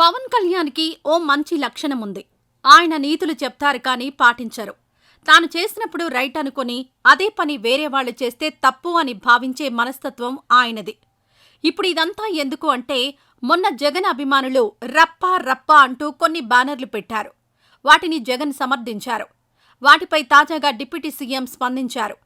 పవన్ కళ్యాణ్కి ఓ మంచి లక్షణం ఉంది ఆయన నీతులు చెప్తారు కానీ పాటించరు. తాను చేసినప్పుడు రైట్ అనుకుని అదే పని వేరే వాళ్ళు చేస్తే తప్పు అని భావించే మనస్తత్వం ఆయనది. ఇప్పుడు ఇదంతా ఎందుకు అంటే మొన్న జగన్ అభిమానులు రప్పా రప్పా అంటూ కొన్ని బ్యానర్లు పెట్టారు. వాటిని జగన్ సమర్థించారు. వాటిపై తాజాగా డిప్యూటీ సీఎం స్పందించారు.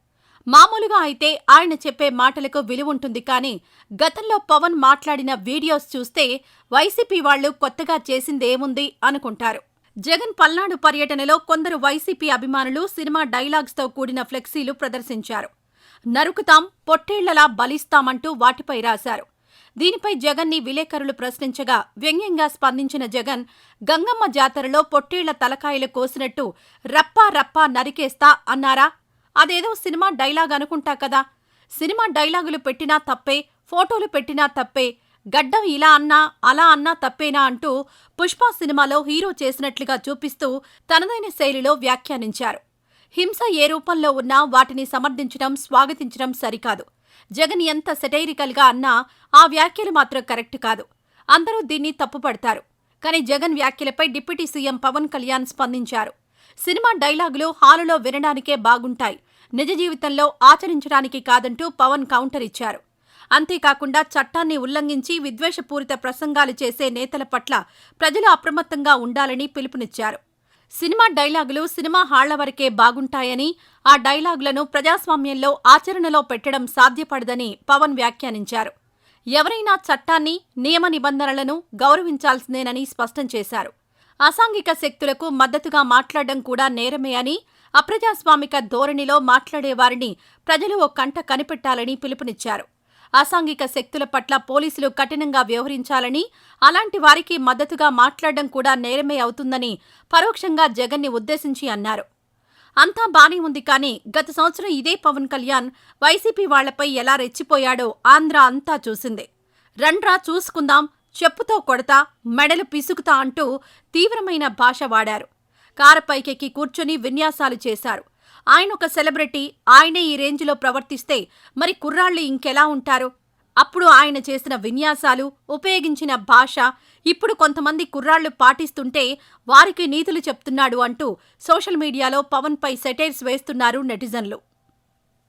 మామూలుగా అయితే ఆయన చెప్పే మాటలకు విలువుంటుంది కానీ గతంలో పవన్ మాట్లాడిన వీడియోస్ చూస్తే వైసీపీ వాళ్ళు కొత్తగా చేసిందేముంది అనుకుంటారు. జగన్ పల్నాడు పర్యటనలో కొందరు వైసీపీ అభిమానులు సినిమా డైలాగ్స్తో కూడిన ఫ్లెక్సీలు ప్రదర్శించారు. నరుకుతాం పొట్టేళ్ళలా బలిస్తామంటూ వాటిపై రాశారు. దీనిపై జగన్ని విలేకరులు ప్రశ్నించగా వ్యంగ్యంగా స్పందించిన జగన్ గంగమ్మ జాతరలో పొట్టేళ్ళ తలకాయలు కోసినట్టు రప్పా రప్పా నరికేస్తా అన్నారా అదేదో సినిమా డైలాగ్ అనుకుంటా కదా. సినిమా డైలాగులు పెట్టినా తప్పే ఫోటోలు పెట్టినా తప్పే గడ్డం ఇలా అన్నా అలా అన్నా తప్పేనా అంటూ పుష్ప సినిమాలో హీరో చేసినట్లుగా చూపిస్తూ తనదైన శైలిలో వ్యాఖ్యానించారు. హింస ఏ రూపంలో ఉన్నా వాటిని సమర్థించడం స్వాగతించడం సరికాదు. జగన్ ఎంత సెటైరికల్గా అన్నా ఆ వ్యాఖ్యలు మాత్రం కరెక్ట్ కాదు. అందరూ దీన్ని తప్పుపడతారు. కానీ జగన్ వ్యాఖ్యలపై డిప్యూటీ సీఎం పవన్ కళ్యాణ్ స్పందించారు. సినిమా డైలాగులు హాలులో వినడానికే బాగుంటాయి. నిజ జీవితంలో ఆచరించడానికి కాదంటూ పవన్ కౌంటర్ ఇచ్చారు. అంతేకాకుండా చట్టాన్ని ఉల్లంఘించి విద్వేషపూరిత ప్రసంగాలు చేసే నేతల పట్ల ప్రజలు అప్రమత్తంగా ఉండాలని పిలుపునిచ్చారు. సినిమా డైలాగులు సినిమా హాళ్ళ వరకే బాగుంటాయని ఆ డైలాగులను ప్రజాస్వామ్యంలో ఆచరణలో పెట్టడం సాధ్యపడదని పవన్ వ్యాఖ్యానించారు. ఎవరైనా చట్టాన్ని నియమ నిబంధనలను గౌరవించాల్సిందేనని స్పష్టం చేశారు. అసాంఘిక శక్తులకు మద్దతుగా మాట్లాడడం కూడా నేరమే అని అప్రజాస్వామిక ధోరణిలో మాట్లాడేవారిని ప్రజలు ఓ కంట కనిపెట్టాలని పిలుపునిచ్చారు. అసాంఘిక శక్తుల పట్ల పోలీసులు కఠినంగా వ్యవహరించాలని అలాంటి వారికి మద్దతుగా మాట్లాడడం కూడా నేరమే అవుతుందని పరోక్షంగా జగన్ని ఉద్దేశించి అన్నారు. అంతా బానే ఉంది కానీ గత సంవత్సరం ఇదే పవన్ కళ్యాణ్ వైసీపీ వాళ్ళపై ఎలా రెచ్చిపోయాడో ఆంధ్ర అంతా చూసింది. రండ్రా చూసుకుందాం చెప్పుతో కొడతా మెడలు పిసుకుతా అంటూ తీవ్రమైన భాష వాడారు. కారపైకెక్కి కూర్చొని విన్యాసాలు చేశారు. ఆయన ఒక సెలబ్రిటీ ఆయనే ఈ రేంజ్లో ప్రవర్తిస్తే మరి కుర్రాళ్ళు ఇంకెలా ఉంటారు? అప్పుడు ఆయన చేసిన విన్యాసాలు ఉపయోగించిన భాష ఇప్పుడు కొంతమంది కుర్రాళ్ళు పాటిస్తుంటే వారికి నీతులు చెప్తున్నాడు అంటూ సోషల్ మీడియాలో పవన్పై సెటైర్స్ వేస్తున్నారు నెటిజన్లు.